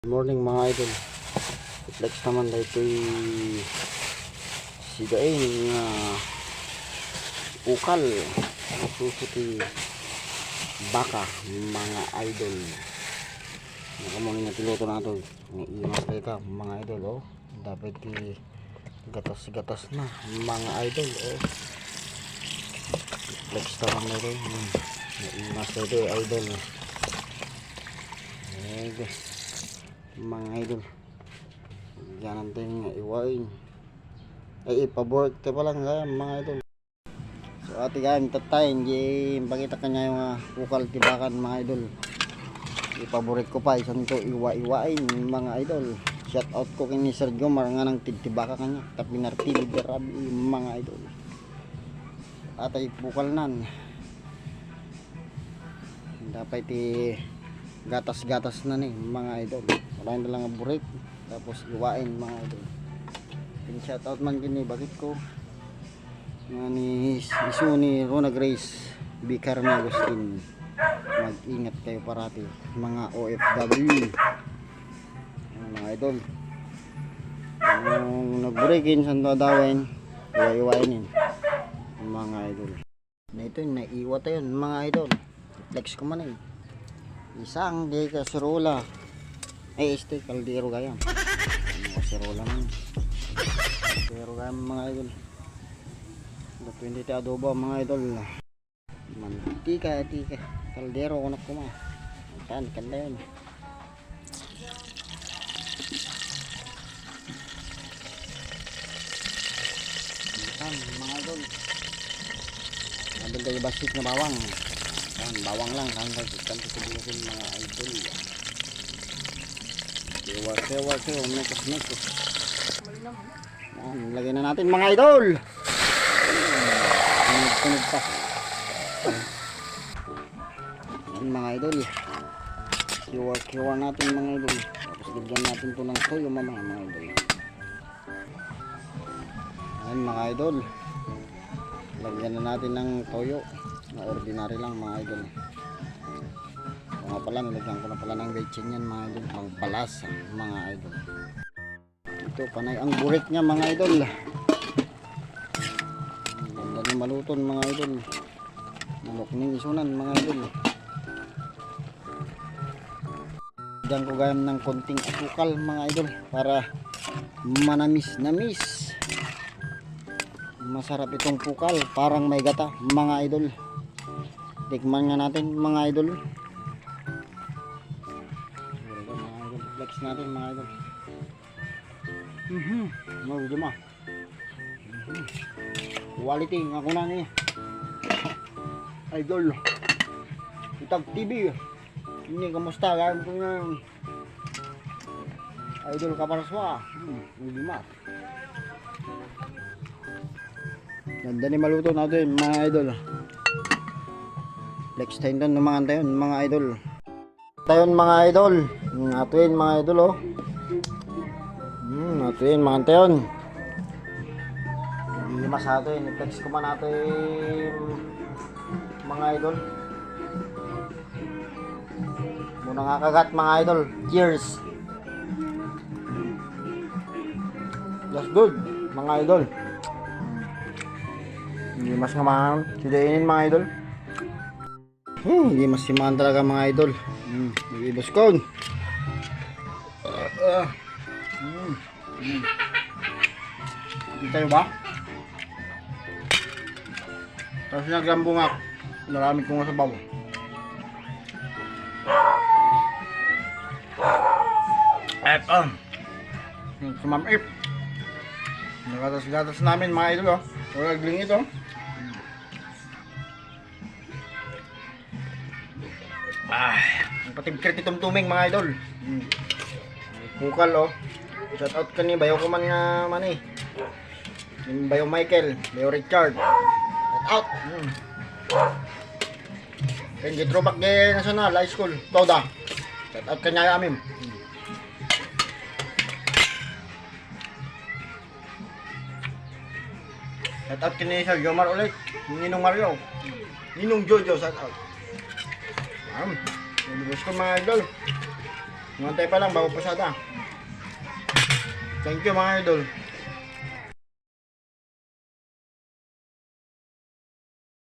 Good morning mga idol. Flex naman dahil ito'y sigain nga ukal. Susuti baka mga idol. Nakamunin na piloto na ito. May imas na ito mga idol. Oh. Dapat ti gatas-gatas na mga idol. Oh. Flex naman na ito. Hmm. May imas na ito idol. Eh, mga idol. Yan natin iwain. Ay ipabork te pa lang kaya mga idol. So ati kaya tatayin di pakita kanya yung uh, ukal tibakan mga idol. Ipaborit ko pa isang to iwa iwain mga idol. Shout out ko kay ni Sergio maranga ng tibaka kanya tapi nartili berabi mga idol. Atay bukal nan. Dapat ti gatas-gatas na ni mga idol. Wala na lang ang burik tapos iwain mga idol. Pin shoutout man gini bakit ko nga ni isu ni Rona Grace B. Carmen Agustin. Mag ingat kayo parati mga OFW mga idol. Kung nagburikin sa dadawin iwa-iwainin mga idol. Na ito naiwa tayo mga idol. Flex ko man eh isang di kaserola. Ay este kaldero gayam kaserola man pero gayam mga idol. Ti adobo mga idol. Mantika tika. Kaldero ko na kuma. Tan kanda yun. Yan, mga idol. Nandun tayo basik na bawang Yan, bawang lang kan kan tutubusin mga idol. Kewa kewa kewa mekos mekos. Yan, lagyan na natin mga idol. Tunog tunog pa. Yan mga idol. Kewa natin mga idol. Tapos bigyan natin to ng toyo mamaya mga idol. Yan mga idol. Lagyan na natin ng toyo na ordinary lang mga idol. Mga pala nilagyan ko na pala ng bechin yan mga idol. Pang palasa mga idol. Ito panay ang burik niya mga idol. Ganda ng maluton mga idol. Manok ng isunan mga idol. Diyan ko gayam ng konting asukal mga idol para manamis-namis. Masarap itong pukal parang may gata mga idol tikman nga natin mga idol. Flex natin mga idol. Mhm. Ma Mhm. quality nga ko na ni idol. Itag TV ini kamusta? Gayam ko nga idol kaparaswa hmm, di ma Ganda ni maluto natin mga idol. Flex tayo doon ng mga tayon mga idol. Tayon mga idol. Mm, Atuin mga idol oh. Hmm, atuin mga tayon. Lima sa atin. I-flex ko man natin mga idol. Muna nga kagat mga idol. Cheers. That's good mga idol. Hindi mas ngamahan. Sidainin mga idol. Hmm, hindi mas simahan talaga mga idol. Hmm, nag-ibos ko. Uh, hmm, hmm. Hindi tayo ba? Tapos naglambo nga. Naramit ko nga sa bawo. Eto. Sumamip. Nagatas-gatas namin mga idol oh. Wagling ito. Ah, ang patibkrit itong tuming mga idol. Hmm. Bukal oh. Shout out ka ni Bayo ko man nga man eh. Yung Bayo Michael, Bayo Richard. Shout out. Hmm. Kaya di throwback gaya national high school. Toda. Shout out kanya amin. Hmm. Shout out kini Sir Jomar ulit. Ninong Mario. Ninong Jojo shout out. Um, Nilibos ko mga idol. Ngantay pa lang bago pasada. Thank you mga idol.